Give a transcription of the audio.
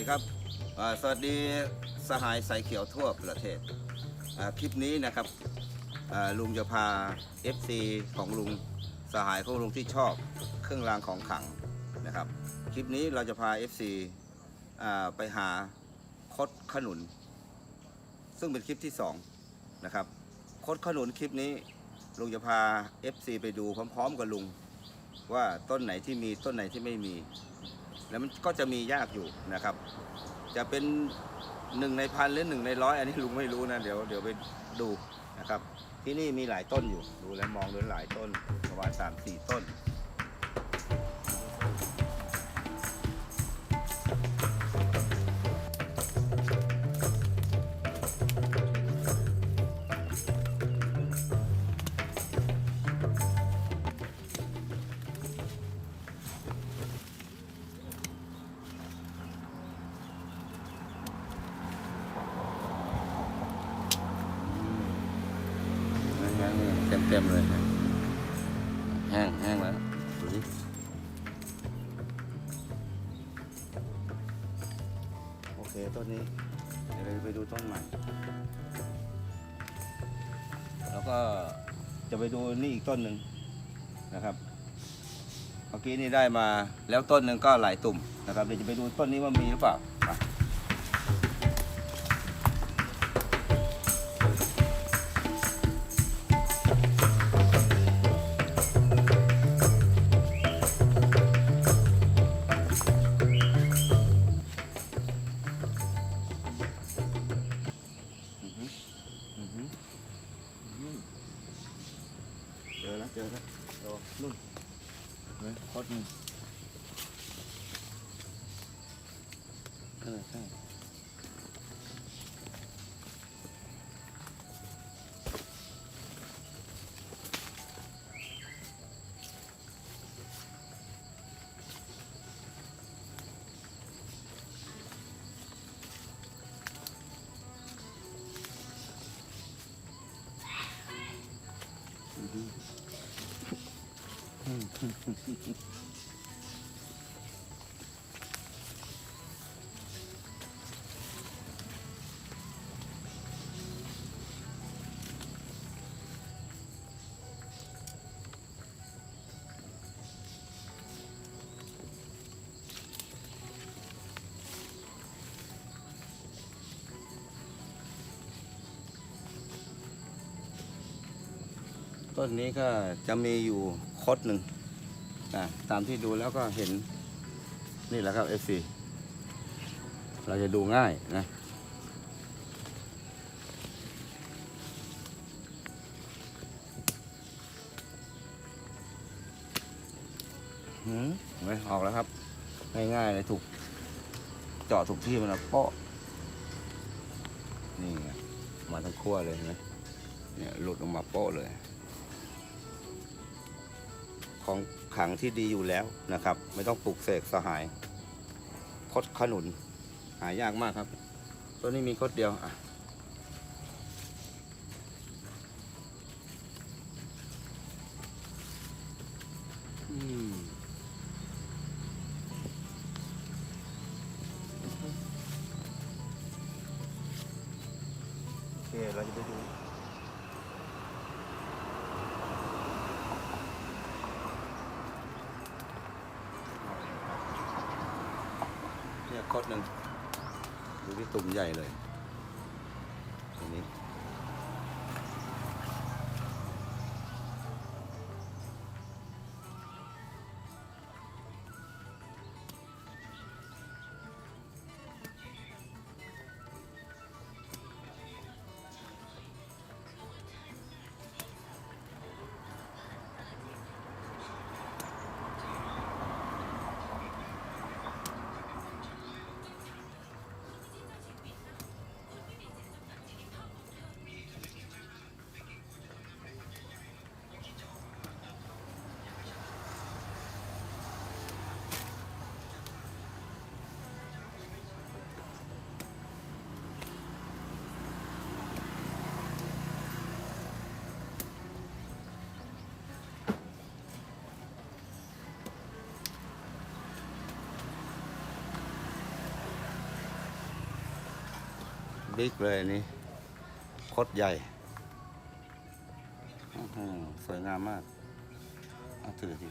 อ่าสวัสดีสหายสายเขียวทั่วประเทศคลิปนี้นะครับลุงจะพา FC ของลุงสหายของลุงที่ชอบเครื่องรางของขลังนะครับ คลิปนี้เราจะพา FC ไปหาคดขนุน ซึ่งเป็นคลิปที่2นะครับคดขนุนคลิปนี้ลุงจะพา FC ไปดูพร้อม ๆ กับลุงว่าต้นไหนที่มีต้นไหนที่ไม่มี แล้วมันก็จะมียากอยู่นะครับ จะเป็นหนึ่งในพันหรือหนึ่งในร้อยอันนี้ลุงไม่รู้นะเดี๋ยวเดี๋ยวไปดูนะครับ ที่นี่มีหลายต้นอยู่ดูแล้วมองดูหลายต้นประมาณสามสี่ต้น เต็มเลยนะแห้งแห้งแล้วดูดิโอเคต้นนี้ เดี๋ยวเราไปดูต้นใหม่ แล้วก็จะไปดูนี่อีกต้นหนึ่งนะครับ เมื่อกี้นี่ได้มาแล้วต้นหนึ่งก็หลายตุ่มนะครับเดี๋ยวจะไปดูต้นนี้ว่ามีหรือเปล่า เลยโคตรนี่เออใช่ ต้นนี้ก็จะมีอยู่คดหนึ่ง นะตามที่ดูแล้วก็เห็นนี่แหละครับ FC เราจะดูง่ายนะหืมเห็นไหมออกแล้วครับ ง่ายๆเลยถูก เจาะถูกที่มันแล้วเปาะนี่ไงมาทั้งขั้วเลยนไหมเนี่ยหลุดออกมาโป๊ะเลย ของขังที่ดีอยู่แล้วนะครับ ไม่ต้องปลูกเสกสหาย คดขนุน หายากมากครับ ตัวนี้มีคดเดียวอะอืม คดหนึ่งดูที่ตุ่มใหญ่เลยตรงนี้ บิ๊กเลยอันนี้โคตรใหญ่สวยงามมากเอาถือที